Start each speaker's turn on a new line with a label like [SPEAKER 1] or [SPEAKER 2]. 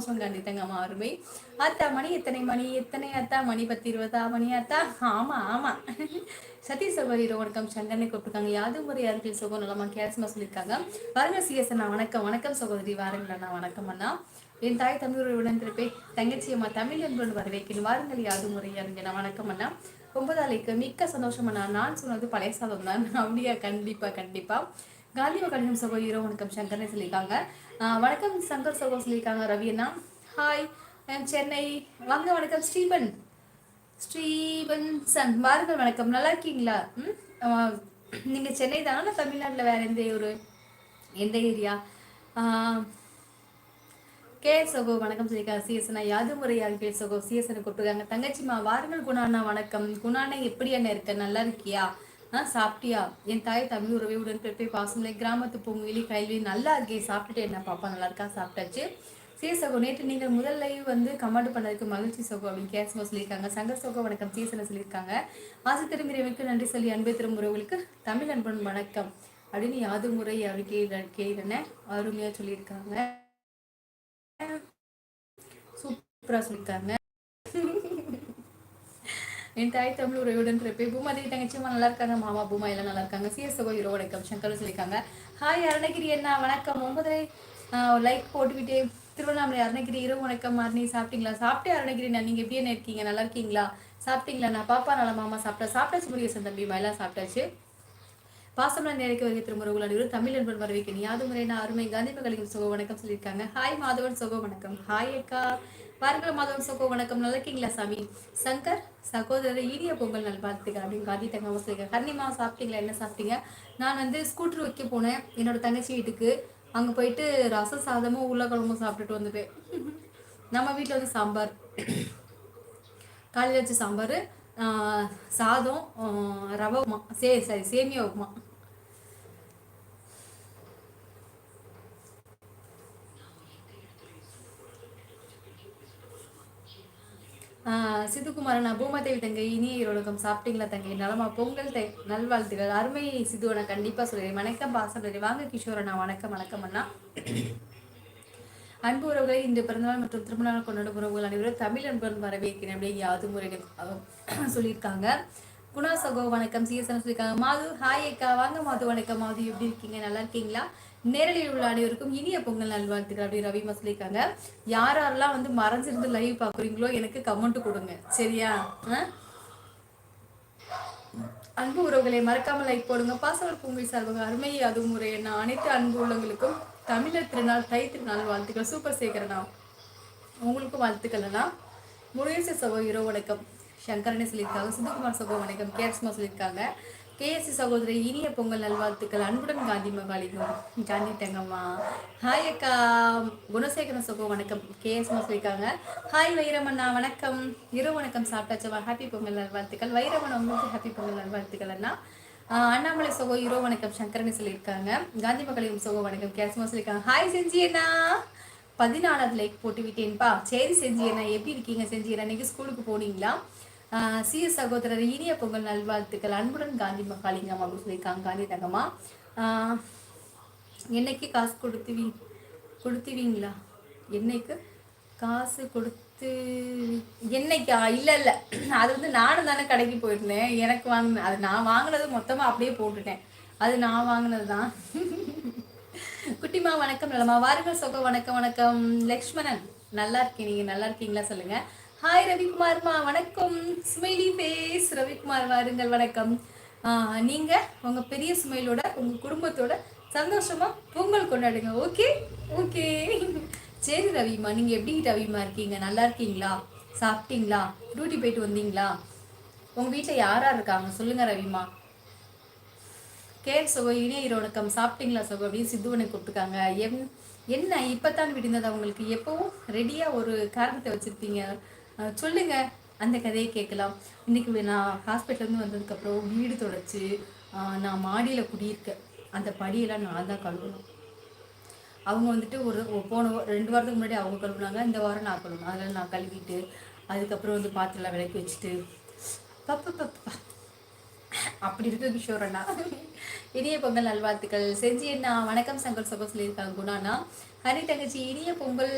[SPEAKER 1] சந்தோஷம் கண்டித்தங்கம்மா அருமை. அத்தா மணி எத்தனை மணி? எத்தனை அத்தா? மணி பத்து இருபதா? மணி அத்தா? ஆமா ஆமா. சதீஷ் சகோதரி வணக்கம். சங்கனை கூப்பிட்டுருக்காங்க. யாது முறை அருகில் சுகம் நலமா கேரஸ்மா சொல்லியிருக்காங்க. பாருங்க சிஎஸ் அண்ணா வணக்கம். வணக்கம் சகோதரி. வாருங்கள் அண்ணா. வணக்கம் அண்ணா. என் தாய் தமிழ் உடன் தங்கச்சி அம்மா தமிழ் என்பது வரவேற்கிறேன். வாருங்கள் யாது முறை அறிஞர் வணக்கம் அண்ணா. ஒன்பதாலைக்கு மிக்க சந்தோஷம் அண்ணா. நான் சொன்னது பழைய சாதம் தான். அப்படியா? கண்டிப்பா கண்டிப்பா. காந்தி கடிதம் சகோ ஹீரோ வணக்கம். சங்கர்னே சொல்லியிருக்காங்க. வணக்கம். சங்கர் சகோ சொல்லியிருக்காங்க. ரவி அண்ணா. ஹாய் சென்னை வாங்க வணக்கம். ஸ்ரீபன். ஸ்ரீபன் சன். வாருங்கள் வணக்கம். நல்லா இருக்கீங்களா? ம்? நீங்கள் சென்னை தானே? தமிழ்நாட்டில் வேறு எந்த ஒரு எந்த ஏரியா? கே சகோ வணக்கம் சொல்லியிருக்காங்க. சிஎஸ்னா யாது முறையாக கே சகோ சிஎஸ்னை கூப்பிட்டுருக்காங்க. தங்கச்சிமா வாருங்கள் குணாண்ணா வணக்கம். குணாண்ணா எப்படி அண்ணா இருக்க? நல்லா இருக்கியா? சாப்பிட்டியா? என் தாய் தமிழ் உறவை உடன் பிறப்பே பாசமில்லை கிராமத்து பொங்கலி கல்வி நல்லா இருக்கே சாப்பிட்டுட்டு என்ன பாப்பா நல்லா இருக்கா? சாப்பிட்டாச்சு. சீ சகோ நேற்று நீங்கள் முதல் லைவ் வந்து கமெண்ட் பண்ணதுக்கு மகிழ்ச்சி சகோ அப்படின்னு கேசமா சொல்லியிருக்காங்க. சங்கர் சகோ வணக்கம். சீசனை சொல்லியிருக்காங்க. ஆசை திரும்பியவனுக்கு நன்றி சொல்லி அன்பை திரும்ப உறவுகளுக்கு தமிழ் அன்பன் வணக்கம். அப்படின்னு யாது முறை அப்படி கேள்வி கேள்வின அருமையாக சொல்லியிருக்காங்க. சூப்பராக சொல்லியிருக்காங்க. என் தாய் தமிழ் உறவுடன் பூமா தேவி தங்கச்சிமா நல்லா இருக்காங்க. மாமா பூமா எல்லாம் நல்லா இருக்காங்க. சிஎஸ் சகோ ஹீரோ வணக்கம் சங்கரும் சொல்லியிருக்காங்க. ஹாய் அருணகிரி என்ன வணக்கம். ஒன்பதரை லைக் போட்டுவிட்டு திருவண்ணாமலை அருணகிரி இரவு வணக்கம் மார்னி சாப்பிட்டீங்களா? சாப்பிட்டே அருணகிரி நான் நீங்கள் எப்படி என்ன இருக்கீங்க? நல்லா இருக்கீங்களா? சாப்பிட்டீங்களா? நான் பாப்பா நல்லா மாமா சாப்பிட்டா சாப்பிட்டாச்சு முருகேசன் தம்பி எல்லாம் சாப்பிட்டாச்சு. பாசமலா நேரைக்கு வருகை திருமுருகல் அனைவரும் தமிழ் என்பது வரவேற்கிறேன் யாது முறை நான் அருமை காந்தி மகளிர் சுகோ வணக்கம் சொல்லியிருக்காங்க. ஹாய் மாதவன் சுகோ வணக்கம். ஹாய் அக்கா. பாருங்கள் மாதவன் சுகோ வணக்கம். நல்லா இருக்கீங்களா சாமி? சங்கர் சகோதரர் இனிய பொங்கல் நல்வாழ்த்துக்கள் அப்படின்னு காந்தி தங்கம்மா சொல்லியிருக்காங்க. கன்னிமா சாப்பிட்டீங்களா? என்ன சாப்பிட்டீங்க? நான் வந்து ஸ்கூட்டர் வைக்க போனேன். என்னோட தங்கச்சி வீட்டுக்கு. அங்கே போயிட்டு ரச சாதமும் உருளைக்கிழங்கும் சாப்பிட்டுட்டு வந்துட்டேன். நம்ம வீட்டில் வந்து சாம்பார். காலையில் வச்ச சாம்பார் சாதம் ரவ ரவை உப்புமா. சே சரி சேமியா உப்புமா. சிதுகுமாரன் பூமாதேவி தங்கை இனிய இரவலகம் சாப்பிட்டீங்களா தங்கை? நலமா பொங்கல் தை நல்வாழ்த்துகள் அருமை சிதுவனை நான் கண்டிப்பா சொல்றேன். வணக்கம் பாசம் வாங்க கிஷோரண்ணா வணக்கம் வணக்கம் அண்ணா. அன்பு உறவுகளை இன்று பிறந்தநாள் மற்றும் திருமணம் கொண்டாடும் உறவுகள் அனைவரும் தமிழ் அன்புடன் வரவேற்கிறேன். அப்படியே யாது முறைகள் சொல்லியிருக்காங்க. குணா சகோ வணக்கம். சிஎஸ்என் சொல்லியிருக்காங்க மாது. ஹாய் அக்கா. வாங்க மாது. வணக்கம் மாது. எப்படி இருக்கீங்க? நல்லா இருக்கீங்களா? நேரலில் உள்ள அனைவருக்கும் இனிய பொங்கல் நல்வாழ்த்துக்கள். அப்படின்னு ரவிமா சொல்லியிருக்காங்க யார் யாரெல்லாம் வந்து மறைஞ்சிருந்து லைவ் பார்க்குறீங்களோ எனக்கு கமெண்ட் கொடுங்க. சரியா? ஆ? அன்பு உறவுகளை மறக்காம லைக் போடுங்க. பாசவர் பொங்கல் சார்பாக அருமை அது முறை என்ன அனைத்து அன்பு உள்ளவங்களுக்கும் தமிழர் திருநாள் தை திருநாள் வாழ்த்துக்கள். சூப்பர் சேகரனா உங்களுக்கும் வாழ்த்துக்கள் அண்ணா. முருகேச சகோ இரவு வணக்கம். சங்கரனே சொல்லியிருக்காங்க சுந்தகுமார் சகோ வணக்கம் கேர்ஸ்மா சொல்லியிருக்காங்க. கேஎஸ்சி சகோதரி இனிய பொங்கல் நல்வாழ்த்துக்கள். அன்புடன் காந்தி மகாலிங்கம். காந்தி தங்கம்மா. ஹாய் அக்கா. குணசேகரன் சகோ வணக்கம் கேஎஸ்மா சொல்லியிருக்காங்க. ஹாய் வைரமண்ணா. வணக்கம். இரவு வணக்கம் சாப்பிட்டாச்சவா ஹாப்பி பொங்கல் நல்வாழ்த்துக்கள். வைரமன் உங்களுக்கு ஹாப்பி பொங்கல் நல்வாழ்த்துக்கள் அண்ணா. அண்ணாமலை சகோ இரோ வணக்கம். சங்கரனி சொல்லியிருக்காங்க. காந்தி மகளிரும் சகோ வணக்கம் கேஸ்மா சொல்லியிருக்காங்க. ஹாய் செஞ்சி அண்ணா. பதினாலாவது லைக் போட்டு விட்டேன்ப்பா சரி செஞ்சியண்ணா எப்படி இருக்கீங்க செஞ்சியண்ணா இன்னைக்கு ஸ்கூலுக்கு போனீங்களா? சிஎஸ் சகோதரர் இனிய பொங்கல் நல்வாழ்த்துக்கள். அன்புடன் காந்தி மகாலிங்கம் அப்படின்னு சொல்லியிருக்காங்க. காந்தி தங்கம்மா ஆஹ் என்னைக்கு காசு கொடுத்துவி கொடுத்துவீங்களா? என்னைக்கு? காசு கொடுத்து என்னைக்கா? இல்லை இல்லை. அது வந்து நானும் தானே கடைக்கு போயிருந்தேன். எனக்கு வாங்க அது நான் வாங்கினது மொத்தமாக அப்படியே போட்டுட்டேன். அது நான் வாங்கினது தான் குட்டிமா வணக்கம். நலமா? வாருங்கள். சொக வணக்கம் வணக்கம். லக்ஷ்மணன் நல்லா இருக்கீங்க நீங்க நல்லா இருக்கீங்களா சொல்லுங்க. ஹாய் ரவிக்குமார்மா வணக்கம். ஸ்மைலி ஃபேஸ் ரவிக்குமார் வாருங்கள் வணக்கம். ஆஹ் நீங்க உங்க பெரிய ஸ்மைலோட உங்க குடும்பத்தோட சந்தோஷமா பொங்கல் கொண்டாடுங்க. ஓகே ஓகே சரி ரவிமா நீங்க எப்படி ரவிமா இருக்கீங்க? நல்லா இருக்கீங்களா? சாப்பிட்டீங்களா? டியூட்டி போயிட்டு வந்தீங்களா? உங்க வீட்டில் யாராக இருக்காங்க? சொல்லுங்க ரவிமா. கேர் சுகோ இணைய வணக்கம். சாப்பிட்டீங்களா சுகோ? அப்படின்னு சித்துவனை கூப்பிட்டுருக்காங்க. என் என்ன இப்பதான் விடுந்தது அவங்களுக்கு எப்பவும் ரெடியா ஒரு காரணத்தை வச்சிருப்பீங்க. சொல்லுங்கள் சொல்லுங்க. அந்த கதையை கேட்கலாம். இன்னைக்கு நான் ஹாஸ்பிட்டல்லேருந்து வந்ததுக்கப்புறம் வீடு தொடச்சி நான் மாடியில் குடியிருக்கேன் அந்த படியெல்லாம் நான் தான் கழுவணும். அவங்க வந்துட்டு ஒரு போன ரெண்டு வாரத்துக்கு முன்னாடி அவங்க கழுவுனாங்க. இந்த வாரம் நான் கழுவணும். அதெல்லாம் நான் கழுவிட்டு அதுக்கப்புறம் வந்து பாத்திரம்லாம் விளக்கி வச்சுட்டு பப்ப பப்பா அப்படி இருக்கு கிஷோர் அண்ணா. இனிய பொங்கல் நல்வாழ்த்துக்கள். செஞ்சி என்ன வணக்கம். சங்கர் சகோ சொல்லியிருக்காங்க குணாண்ணா ஹரி தங்கச்சி இனிய பொங்கல்.